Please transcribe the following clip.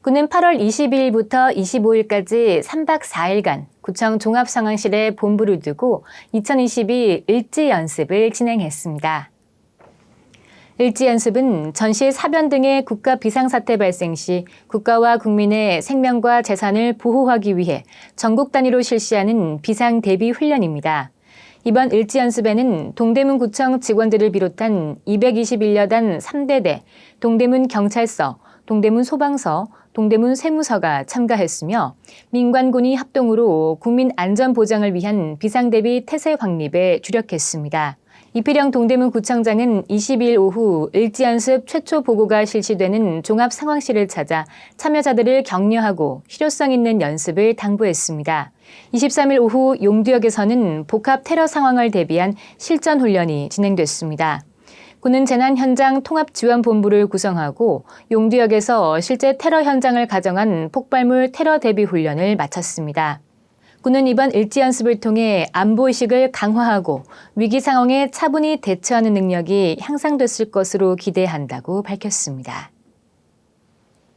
군은 8월 22일부터 25일까지 3박 4일간 구청 종합상황실에 본부를 두고 2022 일지 연습을 진행했습니다. 일지 연습은 전시 사변 등의 국가 비상사태 발생 시 국가와 국민의 생명과 재산을 보호하기 위해 전국 단위로 실시하는 비상 대비 훈련입니다. 이번 일지 연습에는 동대문 구청 직원들을 비롯한 221여단 3대대, 동대문 경찰서, 동대문 소방서, 동대문 세무서가 참가했으며 민관군이 합동으로 국민 안전 보장을 위한 비상대비 태세 확립에 주력했습니다. 이필영 동대문 구청장은 22일 오후 일지연습 최초 보고가 실시되는 종합상황실을 찾아 참여자들을 격려하고 실효성 있는 연습을 당부했습니다. 23일 오후 용두역에서는 복합 테러 상황을 대비한 실전 훈련이 진행됐습니다. 군은 재난 현장 통합 지원 본부를 구성하고 용두역에서 실제 테러 현장을 가정한 폭발물 테러 대비 훈련을 마쳤습니다. 군은 이번 일지 연습을 통해 안보 의식을 강화하고 위기 상황에 차분히 대처하는 능력이 향상됐을 것으로 기대한다고 밝혔습니다.